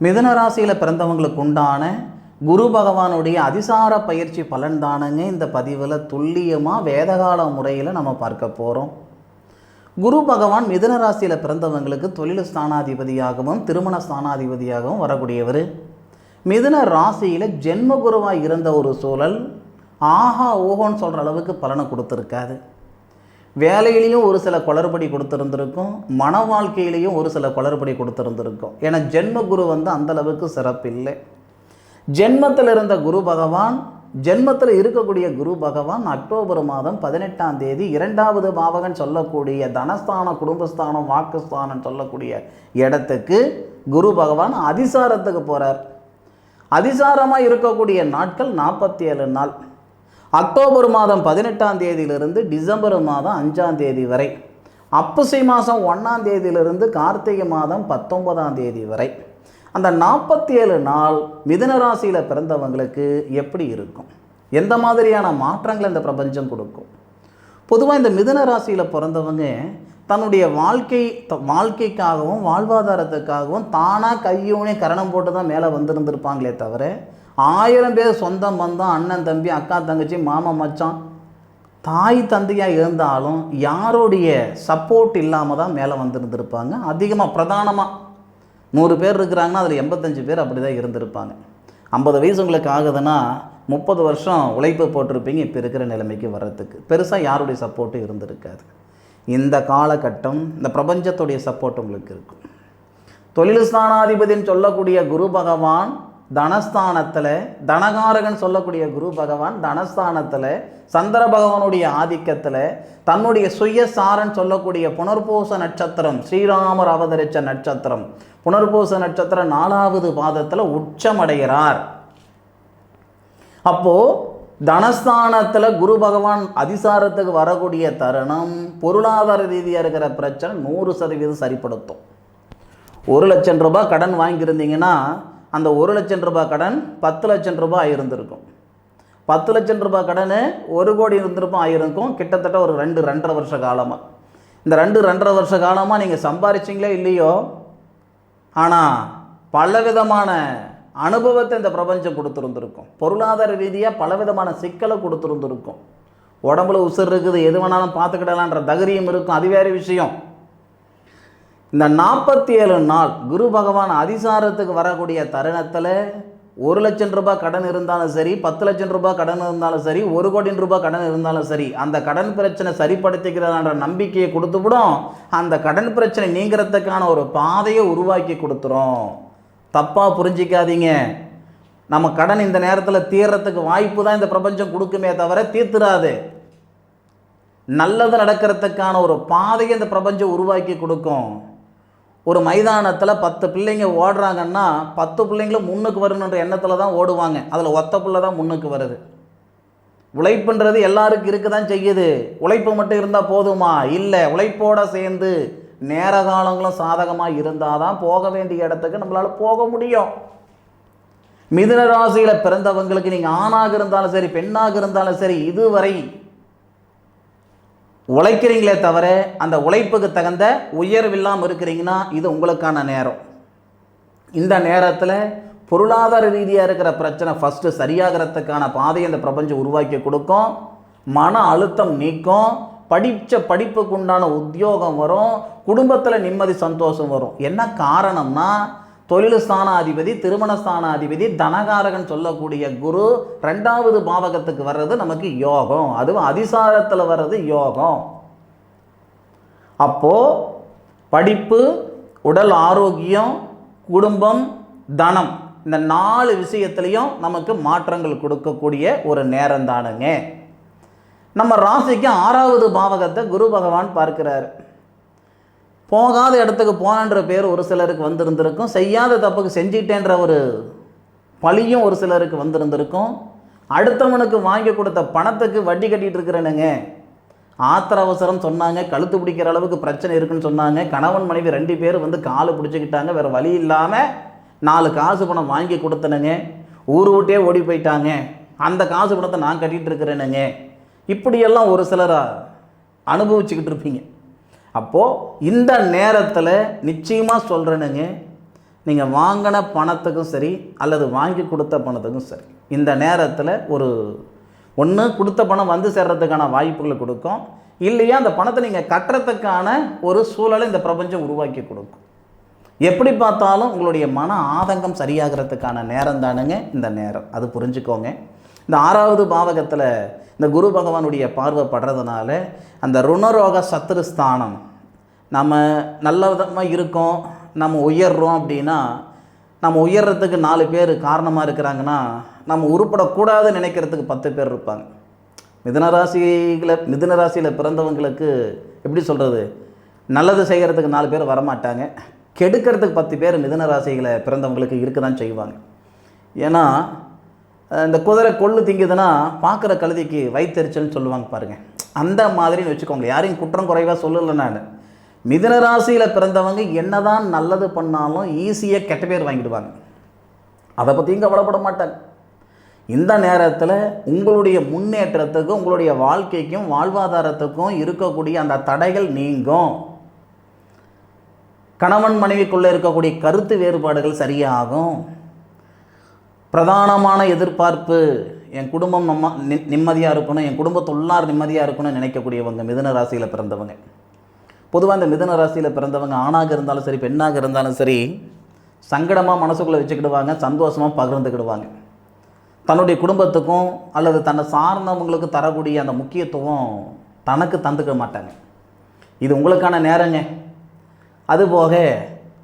மிதன ராசியில் பிறந்தவங்களுக்கு உண்டான குரு பகவானுடைய அதிசார பயிற்சி பலன்தானுங்க இந்த பதிவில் துல்லியமாக வேதகால முறையில் நம்ம பார்க்க போகிறோம் குரு பகவான் மிதன ராசியில் பிறந்தவங்களுக்கு தொழில் ஸ்தானாதிபதியாகவும் திருமண ஸ்தானாதிபதியாகவும் வரக்கூடியவர். மிதுன ராசியில் ஜென்ம குருவாக இருந்த ஒரு சூழல் ஆஹா ஓஹோன்னு சொல்கிற அளவுக்கு பலனை கொடுத்துருக்காது வேலையிலையும் ஒரு சில குளறுபடி கொடுத்துருந்துருக்கும் மன வாழ்க்கையிலையும் ஒரு சில குளறுபடி கொடுத்துருந்துருக்கும். ஏன்னா ஜென்ம குரு வந்து அந்தளவுக்கு சிறப்பு சிறப்பில்லை. ஜென்மத்தில் இருந்த குரு பகவான் ஜென்மத்தில் இருக்கக்கூடிய குரு பகவான் அக்டோபர் மாதம் பதினெட்டாம் தேதி இரண்டாவது பாவகன் சொல்லக்கூடிய தனஸ்தானம் குடும்பஸ்தானம் வாக்குஸ்தானம் சொல்லக்கூடிய இடத்துக்கு குரு பகவான் அதிசாரத்துக்கு போகிறார் அதிசாரமாக இருக்கக்கூடிய நாட்கள் நாற்பத்தி ஏழு நாள். அக்டோபர் மாதம் பதினெட்டாம் தேதியிலிருந்து டிசம்பர் மாதம் அஞ்சாம் தேதி வரை அப்புசை மாதம் ஒன்றாம் தேதியிலிருந்து கார்த்திகை மாதம் பத்தொன்பதாம் தேதி வரை. அந்த நாற்பத்தி ஏழு நாள் மிதுன ராசியில் பிறந்தவங்களுக்கு எப்படி இருக்கும்? எந்த மாதிரியான மாற்றங்களை இந்த பிரபஞ்சம் கொடுக்கும்? பொதுவாக இந்த மிதுன ராசியில் பிறந்தவங்க தன்னுடைய வாழ்க்கை த- வாழ்க்கைக்காகவும் வாழ்வாதாரத்துக்காகவும் தானாக கையோனே கரணம் போட்டு தான் மேலே வந்திருந்திருப்பாங்களே தவிர ஆயிரம் பேர் சொந்தம் பந்தம் அண்ணன் தம்பி அக்கா தங்கச்சி மாமா மச்சான். தாய் தந்தையாக இருந்தாலும் யாருடைய சப்போர்ட் இல்லாமல் தான் மேலே வந்திருந்திருப்பாங்க. அதிகமாக பிரதானமாக நூறு பேர் இருக்கிறாங்கன்னா அதில் எண்பத்தஞ்சு பேர் அப்படி தான் இருந்திருப்பாங்க. ஐம்பது வயசு உங்களுக்கு ஆகுதுன்னா முப்பது வருஷம் உழைப்பு போட்டிருப்பீங்க இப்போ இருக்கிற நிலைமைக்கு வர்றதுக்கு. பெருசாக யாருடைய சப்போர்ட்டும் இருந்திருக்காது. இந்த காலகட்டம் இந்த பிரபஞ்சத்துடைய சப்போர்ட் உங்களுக்கு இருக்கும். தொழில் ஸ்தானாதிபதின்னு சொல்லக்கூடிய குரு பகவான் தனஸ்தானத்தில் தனகாரகன் சொல்லக்கூடிய குரு பகவான் தனஸ்தானத்தில் சந்திர பகவானுடைய ஆதிக்கத்தில் தன்னுடைய சுயசாரன் சொல்லக்கூடிய புனர்பூச நட்சத்திரம் ஸ்ரீராமர் அவதரித்த நட்சத்திரம். புனர்பூச நட்சத்திரம் நாலாவது பாதத்தில் உச்சமடைகிறார். அப்போது தனஸ்தானத்தில் குரு பகவான் அதிசாரத்துக்கு வரக்கூடிய தருணம் பொருளாதார ரீதியாக இருக்கிற பிரச்சனை நூறு சதவீதம் சரிப்படுத்தும். ஒரு லட்சம் ரூபாய் கடன் வாங்கியிருந்தீங்கன்னா அந்த ஒரு லட்சம் ரூபாய் கடன் பத்து லட்சம் ரூபாய் ஆயிருந்திருக்கும். பத்து லட்சம் ரூபாய் கடன் ஒரு கோடி இருந்திருக்கும் ஆயிருக்கும். கிட்டத்தட்ட ஒரு ரெண்டு ரெண்டரை வருஷ காலமாக இந்த ரெண்டு ரெண்டரை வருஷ காலமாக நீங்கள் சம்பாரிச்சிங்களே இல்லையோ? ஆனால் பலவிதமான அனுபவத்தை இந்த பிரபஞ்சம் கொடுத்துருந்துருக்கும். பொருளாதார ரீதியாக பலவிதமான சிக்கலை கொடுத்துருந்துருக்கும். உடம்புல உசுர் இருக்குது எது வேணாலும் பார்த்துக்கிடலான்ற தைரியம் இருக்கும். அது வேறு விஷயம். இந்த நாற்பத்தி ஏழு நாள் குரு பகவான் அதிசாரத்துக்கு வரக்கூடிய தருணத்தில் ஒரு லட்சம் ரூபாய் கடன் இருந்தாலும் சரி பத்து லட்சம் ரூபாய் கடன் இருந்தாலும் சரி ஒரு கோடி ரூபாய் கடன் இருந்தாலும் சரி அந்த கடன் பிரச்சனை சரிப்படுத்திக்கிறதான்ற நம்பிக்கையை கொடுத்துவிடும். அந்த கடன் பிரச்சனை நீங்கிறதுக்கான ஒரு பாதையை உருவாக்கி கொடுத்துரும். தப்பாக புரிஞ்சிக்காதீங்க. நம்ம கடன் இந்த நேரத்தில் தீர்றதுக்கு வாய்ப்பு தான் இந்த பிரபஞ்சம் கொடுக்குமே தவிர தீர்த்துறாது நல்லது நடக்கிறதுக்கான ஒரு பாதையை இந்த பிரபஞ்சம் உருவாக்கி கொடுக்கும். ஒரு மைதானத்தில் பத்து பிள்ளைங்க ஓடுறாங்கன்னா பத்து பிள்ளைங்களும் முன்னுக்கு வரணுன்ற எண்ணத்தில் தான் ஓடுவாங்க. அதில் ஒத்த பிள்ளை தான் முன்னுக்கு வருது. உழைப்புன்றது எல்லாருக்கும் இருக்க தான் செய்யுது. உழைப்பு மட்டும் இருந்தால் போதுமா? இல்லை. உழைப்போட சேர்ந்து நேர காலங்களும் சாதகமாக இருந்தால் தான் போக வேண்டிய இடத்துக்கு நம்மளால் போக முடியும். மிதுன ராசியில் பிறந்தவங்களுக்கு நீங்கள் ஆணாக இருந்தாலும் சரி பெண்ணாக இருந்தாலும் சரி இதுவரை உழைக்கிறீங்களே தவிர அந்த உழைப்புக்கு தகுந்த உயர்வில்லாமல் இருக்கிறீங்கன்னா இது உங்களுக்கான நேரம். இந்த நேரத்தில் பொருளாதார ரீதியாக இருக்கிற பிரச்சனை ஃபஸ்ட்டு சரியாகிறதுக்கான பாதையை அந்த பிரபஞ்சம் உருவாக்கி கொடுக்கும். மன அழுத்தம் நீக்கும். படித்த படிப்புக்கு உண்டான உத்தியோகம் வரும். குடும்பத்தில் நிம்மதி சந்தோஷம் வரும். என்ன காரணம்னா தொழில் ஸ்தானாதிபதி திருமண ஸ்தானாதிபதி தனகாரகன் சொல்லக்கூடிய குரு ரெண்டாவது பாவகத்துக்கு வர்றது நமக்கு யோகம். அதுவும் அதிசாரத்தில் வர்றது யோகம். அப்போது படிப்பு உடல் ஆரோக்கியம் குடும்பம் தனம் இந்த நாலு விஷயத்துலையும் நமக்கு மாற்றங்கள் கொடுக்கக்கூடிய ஒரு நேரம் தானுங்க நம்ம ராசிக்கு ஆறாவது பாவகத்தை குரு பகவான் பார்க்கிறார். போகாத இடத்துக்கு போனன்ற பேர் ஒரு சிலருக்கு வந்திருந்திருக்கும். செய்யாத தப்புக்கு செஞ்சிட்டேன்ற ஒரு பழியும் ஒரு சிலருக்கு வந்திருந்திருக்கும். அடுத்தவனுக்கு வாங்கி கொடுத்த பணத்துக்கு வட்டி கட்டிகிட்டு இருக்கிறேனுங்க. ஆத்திர அவசரம் சொன்னாங்க கழுத்து பிடிக்கிற அளவுக்கு பிரச்சனை இருக்குன்னு சொன்னாங்க. கணவன் மனைவி ரெண்டு பேரும் வந்து காலு பிடிச்சிக்கிட்டாங்க. வேறு வழி இல்லாமல் நாலு காசு பணம் வாங்கி கொடுத்தனுங்க. ஊர் விட்டே ஓடி போயிட்டாங்க. அந்த காசு பணத்தை நான் கட்டிட்டு இருக்கிறேனுங்க. இப்படியெல்லாம் ஒரு சிலராக அனுபவிச்சுக்கிட்டு இருப்பீங்க. அப்போது இந்த நேரத்தில் நிச்சயமாக சொல்கிறேனுங்க நீங்கள் வாங்கின பணத்துக்கும் சரி அல்லது வாங்கி கொடுத்த பணத்துக்கும் சரி இந்த நேரத்தில் ஒரு ஒன்று கொடுத்த பணம் வந்து சேர்றதுக்கான வாய்ப்புகளை கொடுக்கும் இல்லையா அந்த பணத்தை நீங்கள் கட்டுறதுக்கான ஒரு சூழலை இந்த பிரபஞ்சம் உருவாக்கி கொடுக்கும். எப்படி பார்த்தாலும் உங்களுடைய மன ஆதங்கம் சரியாகிறதுக்கான நேரம் தானுங்க இந்த நேரம். அது புரிஞ்சுக்கோங்க. இந்த ஆறாவது பாவகத்தில் இந்த குரு பகவானுடைய பார்வை படுறதுனால அந்த ருணரோக சத்துருஸ்தானம் நம்ம நல்ல விதமாக இருக்கோம் நம்ம உயர்றோம் அப்படின்னா நம்ம உயர்றதுக்கு நாலு பேர் காரணமாக இருக்கிறாங்கன்னா நம்ம உருப்படக்கூடாதுன்னு நினைக்கிறதுக்கு பத்து பேர் இருப்பாங்க. மிதுன மிதனராசியில் மிதுன ராசியில் பிறந்தவங்களுக்கு எப்படி சொல்கிறது நல்லது செய்கிறதுக்கு நாலு பேர் வரமாட்டாங்க. கெடுக்கிறதுக்கு பத்து பேர் மிதனராசிகளை பிறந்தவங்களுக்கு இருக்க தான் செய்வாங்க. ஏன்னா இந்த குதிரை கொள்ளு திங்குதுன்னா பார்க்குற கழுதிக்கு வயிற்றுச்சல்னு சொல்லுவாங்க பாருங்கள் அந்த மாதிரின்னு வச்சுக்கோங்க யாரையும் குற்றம் குறைவாக சொல்லலை நான். மிதன ராசியில் பிறந்தவங்க என்னதான் நல்லது பண்ணாலும் ஈஸியாக கெட்ட பேர் வாங்கிடுவாங்க. அதை பற்றியும் கவலைப்பட மாட்டாங்க. இந்த நேரத்தில் உங்களுடைய முன்னேற்றத்துக்கும் உங்களுடைய வாழ்க்கைக்கும் வாழ்வாதாரத்துக்கும் இருக்கக்கூடிய அந்த தடைகள் நீங்கும். கணவன் மனைவிக்குள்ளே இருக்கக்கூடிய கருத்து வேறுபாடுகள் சரியாகும். பிரதானமான எதிர்பார்ப்பு என் குடும்பம் நம்ம நி நிம்மதியாக இருக்கணும் என் குடும்பத்துள்ளார் நிம்மதியாக இருக்கணும்னு நினைக்கக்கூடியவங்க மிதுன ராசியில் பிறந்தவங்க. பொதுவாக இந்த மிதுன ராசியில் பிறந்தவங்க ஆணாக இருந்தாலும் சரி பெண்ணாக இருந்தாலும் சரி சங்கடமாக மனசுக்குள்ளே வச்சுக்கிடுவாங்க சந்தோஷமாக பகிர்ந்துக்கிடுவாங்க. தன்னுடைய குடும்பத்துக்கும் அல்லது தன்னை சார்ந்தவங்களுக்கும் தரக்கூடிய அந்த முக்கியத்துவம் தனக்கு தந்துக்க மாட்டாங்க. இது உங்களுக்கான நேரங்க. அதுபோக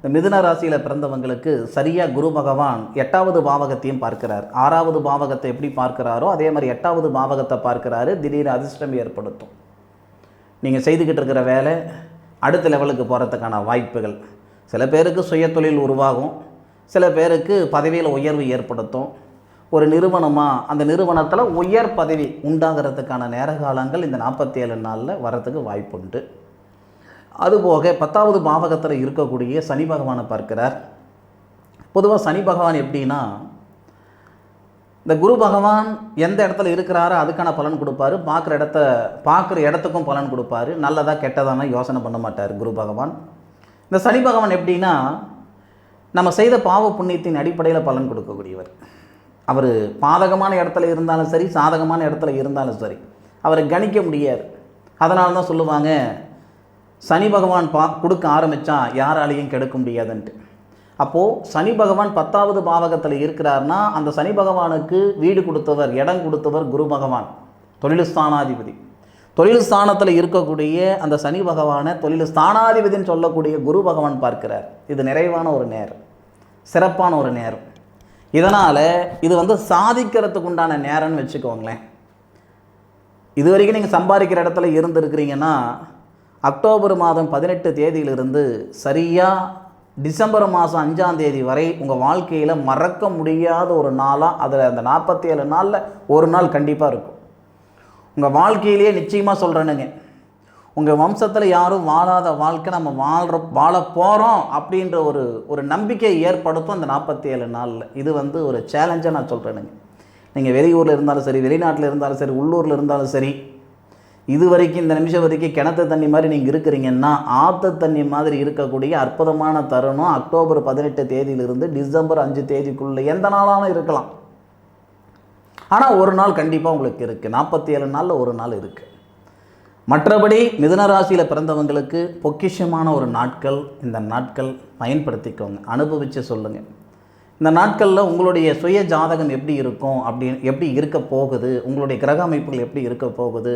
இந்த மிதுன ராசியில் பிறந்தவங்களுக்கு சரியாக குரு பகவான் எட்டாவது பாவகத்தையும் பார்க்கிறார். ஆறாவது பாவகத்தை எப்படி பார்க்கிறாரோ அதே மாதிரி எட்டாவது பாவகத்தை பார்க்கிறாரு திடீர் அதிர்ஷ்டம் ஏற்படுத்தும். நீங்கள் செய்துக்கிட்டு இருக்கிற வேலை அடுத்த லெவலுக்கு போகிறதுக்கான வாய்ப்புகள். சில பேருக்கு சுயத்தொழில் உருவாகும் சில பேருக்கு பதவியில் உயர்வு ஏற்படுத்தும். ஒரு நிறுவனமாக அந்த நிறுவனத்தில் உயர் பதவி உண்டாகிறதுக்கான நேர காலங்கள் இந்த நாற்பத்தி ஏழு நாளில் வரத்துக்கு வாய்ப்புண்டு. அதுபோக பத்தாவது பாவகத்தில் இருக்கக்கூடிய சனி பகவானை பார்க்கிறார். பொதுவாக சனி பகவான் எப்படின்னா இந்த குரு பகவான் எந்த இடத்துல இருக்கிறாரோ அதுக்கான பலன் கொடுப்பாரு. பார்க்குற இடத்த பார்க்குற இடத்துக்கும் பலன் கொடுப்பாரு. நல்லதாக கெட்டதானா யோசனை பண்ண மாட்டார் குரு பகவான். இந்த சனி பகவான் எப்படின்னா நம்ம செய்த பாவ புண்ணியத்தின் அடிப்படையில் பலன் கொடுக்கக்கூடியவர். அவர் பாதகமான இடத்துல இருந்தாலும் சரி சாதகமான இடத்துல இருந்தாலும் சரி அவரை கணிக்க முடியாது. அதனால தான் சொல்லுவாங்க சனி பகவான் பா கொடுக்க ஆரம்பித்தா யாராலையும் கெடுக்க முடியாதுன்ட்டு. அப்போது சனி பகவான் பத்தாவது பாவகத்தில் இருக்கிறார்னா அந்த சனி பகவானுக்கு வீடு கொடுத்தவர் இடம் கொடுத்தவர் குரு பகவான் தொழில் ஸ்தானாதிபதி. தொழில் ஸ்தானத்தில் இருக்கக்கூடிய அந்த சனி பகவானை தொழில் ஸ்தானாதிபதின்னு சொல்லக்கூடிய குரு பகவான் பார்க்கிறார். இது நிறைவான ஒரு நேரம். சிறப்பான ஒரு நேரம். இதனால் இது வந்து சாதிக்கிறதுக்கு உண்டான நேரம்னு வச்சுக்கோங்களேன். இது வரைக்கும் நீங்கள் சம்பாதிக்கிற இடத்துல இருந்திருக்கிறீங்கன்னா அக்டோபர் மாதம் பதினெட்டு தேதியிலிருந்து சரியாக டிசம்பர் மாதம் அஞ்சாம் தேதி வரை உங்கள் வாழ்க்கையில் மறக்க முடியாத ஒரு நாளாக அதில் அந்த நாற்பத்தி ஏழு நாளில் ஒரு நாள் கண்டிப்பாக இருக்கும். உங்கள் வாழ்க்கையிலேயே நிச்சயமாக சொல்கிறேனுங்க உங்கள் வம்சத்தில் யாரும் வாழாத வாழ்க்கை நம்ம வாழ்கிற வாழ போகிறோம் அப்படின்ற ஒரு ஒரு நம்பிக்கையை ஏற்படுத்தும் அந்த நாற்பத்தி ஏழு நாளில். இது வந்து ஒரு சேலஞ்சாக நான் சொல்கிறேனுங்க நீங்கள் வெளியூரில் இருந்தாலும் சரி வெளிநாட்டில் இருந்தாலும் சரி உள்ளூரில் இருந்தாலும் சரி இது வரைக்கும் இந்த நிமிஷம் வரைக்கும் கிணத்து தண்ணி மாதிரி நீங்கள் இருக்கிறீங்கன்னா ஆற்று தண்ணி மாதிரி இருக்கக்கூடிய அற்புதமான தருணம் அக்டோபர் பதினெட்டு தேதியிலிருந்து டிசம்பர் அஞ்சு தேதிக்குள்ளே எந்த நாளான இருக்கலாம். ஆனால் ஒரு நாள் கண்டிப்பாக உங்களுக்கு இருக்குது நாற்பத்தி ஏழு நாளில் ஒரு நாள் இருக்குது மற்றபடி மிதன ராசியில் பிறந்தவங்களுக்கு பொக்கிஷமான ஒரு நாட்கள். இந்த நாட்கள் பயன்படுத்திக்கோங்க. அனுபவித்து சொல்லுங்கள் இந்த நாட்களில் உங்களுடைய சுய ஜாதகம் எப்படி இருக்கும்? அப்படி எப்படி இருக்க போகுது? உங்களுடைய கிரக அமைப்புகள் எப்படி இருக்க போகுது?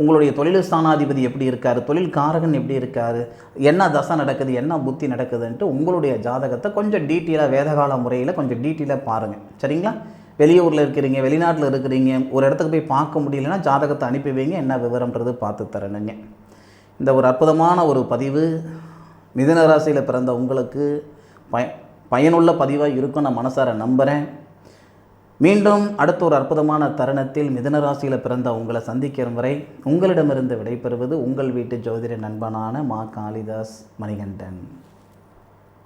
உங்களுடைய தொழில் ஸ்தானாதிபதி எப்படி இருக்கார்? தொழில் காரகன் எப்படி இருக்கார்? என்ன தசை நடக்குது? என்ன புத்தி நடக்குதுன்ட்டு உங்களுடைய ஜாதகத்தை கொஞ்சம் டீட்டெயிலாக வேதகால முறையில் கொஞ்சம் டீட்டெயிலாக பாருங்கள் சரிங்களா? வெளியூரில் இருக்கிறீங்க வெளிநாட்டில் இருக்கிறீங்க ஒரு இடத்துக்கு போய் பார்க்க முடியலன்னா ஜாதகத்தை அனுப்பி வைங்க. என்ன விவரம்ன்றது பார்த்து தரணுங்க. இந்த ஒரு அற்புதமான ஒரு பதிவு மிதன ராசியில் பிறந்த உங்களுக்கு பய பயனுள்ள பதிவாக இருக்கும் நான் மனசார நம்புகிறேன் மீண்டும் அடுத்த ஒரு அற்புதமான தருணத்தில் மிதனராசியில் பிறந்த உங்களை சந்திக்கிற வரை உங்களிடமிருந்து விடைபெறுவது உங்கள் வீட்டு ஜோதிட நண்பனான மா காளிதாஸ் மணிகண்டன்.